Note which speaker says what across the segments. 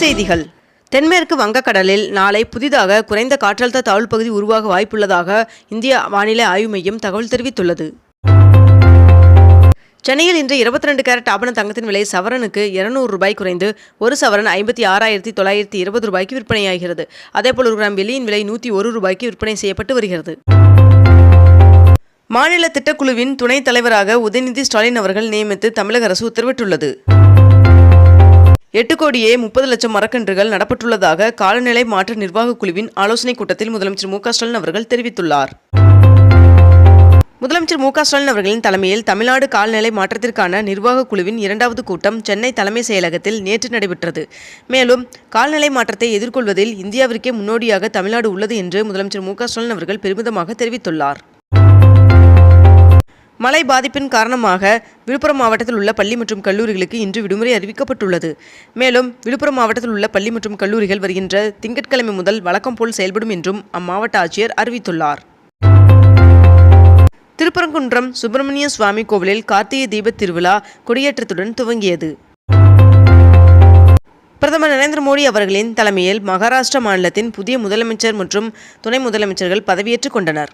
Speaker 1: செய்திகள். தென்மேற்கு வங்கக்கடலில் நாளை புதிதாக குறைந்த காற்றழுத்த தாழ்வு பகுதி உருவாக வாய்ப்புள்ளதாக இந்திய வானிலை ஆய்வு மையம் தகவல் தெரிவித்துள்ளது. சென்னையில் இன்று இருபத்தி ரெண்டு கேரட் ஆபண தங்கத்தின் விலை சவரனுக்கு இருநூறு ரூபாய் குறைந்து ஒரு சவரன் ஐம்பத்தி ஆறாயிரத்தி தொள்ளாயிரத்தி இருபது ரூபாய்க்கு விற்பனையாகிறது. அதேபோல் ஒரு கிராம் வெள்ளியின் விலை நூற்றி ஒரு ரூபாய்க்கு விற்பனை செய்யப்பட்டு வருகிறது. மாநில திட்டக்குழுவின் துணைத் தலைவராக உதயநிதி ஸ்டாலின் அவர்கள் நியமித்து தமிழக அரசு உத்தரவிட்டுள்ளது. எட்டு கோடியே முப்பது லட்சம் மரக்கன்றுகள் நடப்பட்டுள்ளதாக காலநிலை மாற்ற நிர்வாகக் குழுவின் ஆலோசனைக் கூட்டத்தில் முதலமைச்சர் மு ஸ்டாலின் அவர்கள் தெரிவித்துள்ளார். முதலமைச்சர் மு ஸ்டாலின் அவர்களின் தலைமையில் தமிழ்நாடு கால்நிலை மாற்றத்திற்கான நிர்வாகக் குழுவின் இரண்டாவது கூட்டம் சென்னை தலைமை செயலகத்தில் நேற்று நடைபெற்றது. மேலும் கால்நிலை மாற்றத்தை எதிர்கொள்வதில் இந்தியாவிற்கே முன்னோடியாக தமிழ்நாடு உள்ளது என்று முதலமைச்சர் மு ஸ்டாலின் அவர்கள் பெருமிதமாக தெரிவித்துள்ளார். மழை பாதிப்பின் காரணமாக விழுப்புரம் மாவட்டத்தில் உள்ள பள்ளி மற்றும் கல்லூரிகளுக்கு இன்று விடுமுறை அறிவிக்கப்பட்டுள்ளது. மேலும் விழுப்புரம் மாவட்டத்தில் உள்ள பள்ளி மற்றும் கல்லூரிகள் வருகின்ற திங்கட்கிழமை முதல் வழக்கம் போல் செயல்படும் என்றும் அம்மாவட்ட ஆட்சியர் அறிவித்துள்ளார். திருப்பரங்குன்றம் சுப்பிரமணிய சுவாமி கோவிலில் கார்த்திகை தீபத் திருவிழா கொடியேற்றத்துடன் துவங்கியது. பிரதமர் நரேந்திர மோடி அவர்களின் தலைமையில் மகாராஷ்டிரா மாநிலத்தின் புதிய முதலமைச்சர் மற்றும் துணை முதலமைச்சர்கள் பதவியேற்றுக் கொண்டனர்.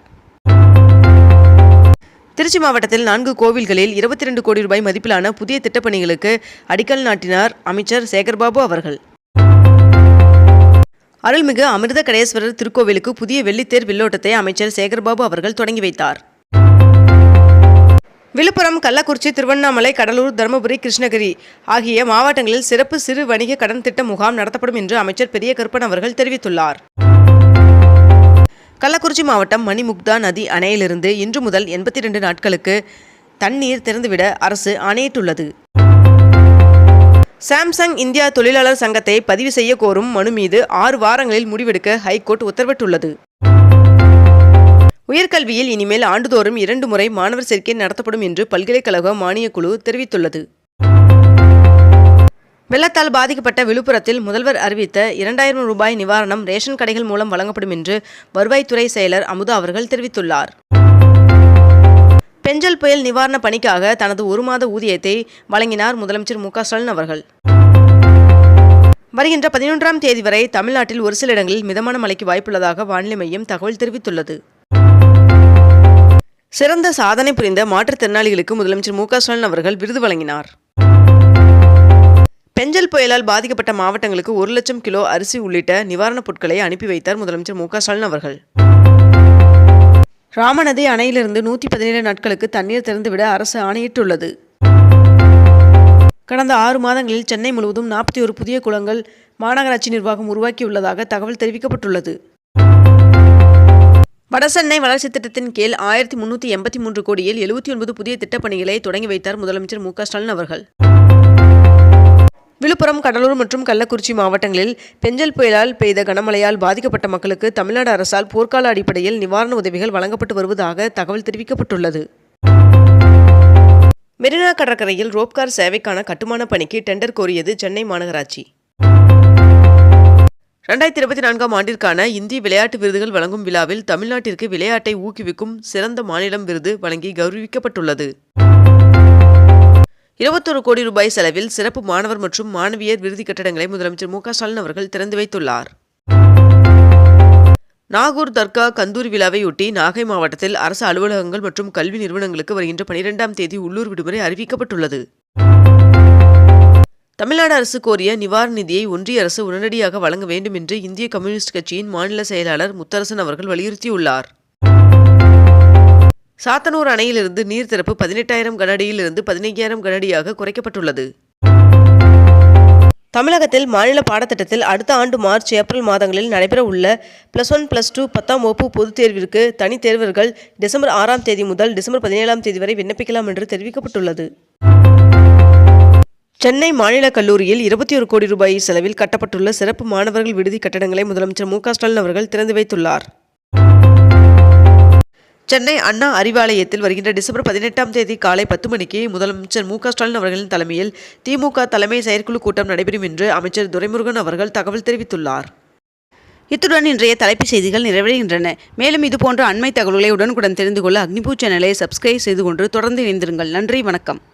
Speaker 1: திருச்சி மாவட்டத்தில் நான்கு கோவில்களில் இருபத்தி ரெண்டு கோடி ரூபாய் மதிப்பிலான புதிய திட்டப்பணிகளுக்கு அடிக்கல் நாட்டினார் அமைச்சர் சேகர்பாபு அவர்கள். அருள்மிகு அமிர்த கடேஸ்வரர் திருக்கோவிலுக்கு புதிய வெள்ளித்தேர் வில்லோட்டத்தை அமைச்சர் சேகர்பாபு அவர்கள் தொடங்கி வைத்தார். விழுப்புரம் கள்ளக்குறிச்சி திருவண்ணாமலை கடலூர் தருமபுரி கிருஷ்ணகிரி ஆகிய மாவட்டங்களில் சிறப்பு சிறு வணிக கடன் திட்ட முகாம் நடத்தப்படும் என்று அமைச்சர் பெரிய கருப்பன் அவர்கள் தெரிவித்துள்ளார். கள்ளக்குறிச்சி மாவட்டம் மணிமுக்தா நதி அணையிலிருந்து இன்று முதல் எண்பத்தி ரெண்டு நாட்களுக்கு தண்ணீர் திறந்துவிட அரசு ஆணையிட்டுள்ளது. சாம்சங் இந்தியா தொழிலாளர் சங்கத்தை பதிவு செய்ய கோரும் மனு மீது ஆறு வாரங்களில் முடிவெடுக்க ஹைகோர்ட் உத்தரவிட்டுள்ளது. உயர்கல்வியில் இனிமேல் ஆண்டுதோறும் இரண்டு முறை மாணவர் சேர்க்கை நடத்தப்படும் என்று பல்கலைக்கழக மானியக் குழு தெரிவித்துள்ளது. வெள்ளத்தால் பாதிக்கப்பட்ட விழுப்புரத்தில் முதல்வர் அறிவித்த இரண்டாயிரம் ரூபாய் நிவாரணம் ரேஷன் கடைகள் மூலம் வழங்கப்படும் என்று வருவாய்த்துறை செயலர் அமுதா அவர்கள் தெரிவித்துள்ளார். பெஞ்சல் புயல் நிவாரண பணிக்காக தனது ஒரு மாத ஊதியத்தை வழங்கினார் முதலமைச்சர் மு ஸ்டாலின் அவர்கள். வருகின்ற பதினொன்றாம் தேதி வரை தமிழ்நாட்டில் ஒரு சில இடங்களில் மிதமான மழைக்கு வாய்ப்புள்ளதாக வானிலை மையம் தகவல் தெரிவித்துள்ளது. சிறந்த சாதனை புரிந்த மாற்றுத்திறனாளிகளுக்கு முதலமைச்சர் மு ஸ்டாலின் அவர்கள் விருது வழங்கினார். பெஞ்சல் புயலால் பாதிக்கப்பட்ட மாவட்டங்களுக்கு ஒரு லட்சம் கிலோ அரிசி உள்ளிட்ட நிவாரணப் பொருட்களை அனுப்பி வைத்தார் முதலமைச்சர் மு ஸ்டாலின் அவர்கள். ராமநதி அணையிலிருந்து நூற்றி பதினேழு நாட்களுக்கு தண்ணீர் திறந்துவிட அரசு ஆணையிட்டுள்ளது. கடந்த ஆறு மாதங்களில் சென்னை முழுவதும் நாற்பத்தி ஒரு புதிய குளங்கள் மாநகராட்சி நிர்வாகம் உருவாக்கியுள்ளதாக தகவல் தெரிவிக்கப்பட்டுள்ளது. வடசென்னை வளர்ச்சி திட்டத்தின் கீழ் ஆயிரத்தி முன்னூற்றி எண்பத்தி மூன்று கோடியில் எழுபத்தி ஒன்பது புதிய திட்டப்பணிகளை தொடங்கி வைத்தார் முதலமைச்சர் மு ஸ்டாலின் அவர்கள். விழுப்புரம் கடலூர் மற்றும் கள்ளக்குறிச்சி மாவட்டங்களில் பெஞ்சல் புயலால் பெய்த கனமழையால் பாதிக்கப்பட்ட மக்களுக்கு தமிழ்நாடு அரசால் போர்க்கால அடிப்படையில் நிவாரண உதவிகள் வழங்கப்பட்டு வருவதாக தகவல் தெரிவிக்கப்பட்டுள்ளது. மெரினா கடற்கரையில் ரோப்கார் சேவைக்கான கட்டுமான பணிக்கு டெண்டர் கோரியது சென்னை மாநகராட்சி. ரெண்டாயிரத்தி இருபத்தி நான்காம் ஆண்டிற்கான இந்திய விளையாட்டு விருதுகள் வழங்கும் விழாவில் தமிழ்நாட்டிற்கு விளையாட்டை ஊக்குவிக்கும் சிறந்த மாநிலம் விருது வழங்கி கௌரவிக்கப்பட்டுள்ளது. இருபத்தொரு கோடி ரூபாய் செலவில் சிறப்பு மாணவர் மற்றும் மாணவியர் விருதி கட்டடங்களை முதலமைச்சர் மு ஸ்டாலின் அவர்கள் திறந்து வைத்துள்ளார். நாகூர் தர்கா கந்தூரி விழாவையொட்டி நாகை மாவட்டத்தில் அரசு அலுவலகங்கள் மற்றும் கல்வி நிறுவனங்களுக்கு வருகின்ற பனிரெண்டாம் தேதி உள்ளூர் விடுமுறை அறிவிக்கப்பட்டுள்ளது. தமிழ்நாடு அரசு கோரிய நிவாரண நிதியை ஒன்றிய அரசு உடனடியாக வழங்க வேண்டும் என்று இந்திய கம்யூனிஸ்ட் கட்சியின் மாநில செயலாளர் முத்தரசன் அவர்கள் வலியுறுத்தியுள்ளார். சாத்தனூர் அணையிலிருந்து நீர் திறப்பு பதினெட்டாயிரம் கனஅடியிலிருந்து பதினைஞ்சாயிரம் கனஅடியாக குறைக்கப்பட்டுள்ளது. தமிழகத்தில் மாநில பாடத்திட்டத்தில் அடுத்த ஆண்டு மார்ச் ஏப்ரல் மாதங்களில் நடைபெற உள்ள ப்ளஸ் ஒன் ப்ளஸ் டூ பத்தாம் வகுப்பு பொதுத் தேர்விற்கு தனித் தேர்வர்கள் டிசம்பர் ஆறாம் தேதி முதல் டிசம்பர் பதினேழாம் தேதி வரை விண்ணப்பிக்கலாம் என்று தெரிவிக்கப்பட்டுள்ளது. சென்னை மாநில கல்லூரியில் இருபத்தி ஒரு கோடி ரூபாய் செலவில் கட்டப்பட்டுள்ள சிறப்பு மாணவர்கள் விடுதி கட்டடங்களை முதலமைச்சர் மு ஸ்டாலின் அவர்கள் திறந்து வைத்துள்ளார். சென்னை அண்ணா அறிவாலயத்தில் வருகின்ற டிசம்பர் பதினெட்டாம் தேதி காலை பத்து மணிக்கு முதலமைச்சர் மு ஸ்டாலின் அவர்களின் தலைமையில் திமுக தலைமை செயற்குழு கூட்டம் நடைபெறும் என்று அமைச்சர் துரைமுருகன் அவர்கள் தகவல் தெரிவித்துள்ளார். இத்துடன் இன்றைய தலைப்புச் செய்திகள் நிறைவடைகின்றன. மேலும் இதுபோன்ற அண்மை தகவல்களை உடனுக்குடன் தெரிந்து கொள்ள அக்னிபூ சேனலை சப்ஸ்கிரைப் செய்து கொண்டு தொடர்ந்து இணைந்திருங்கள். நன்றி வணக்கம்.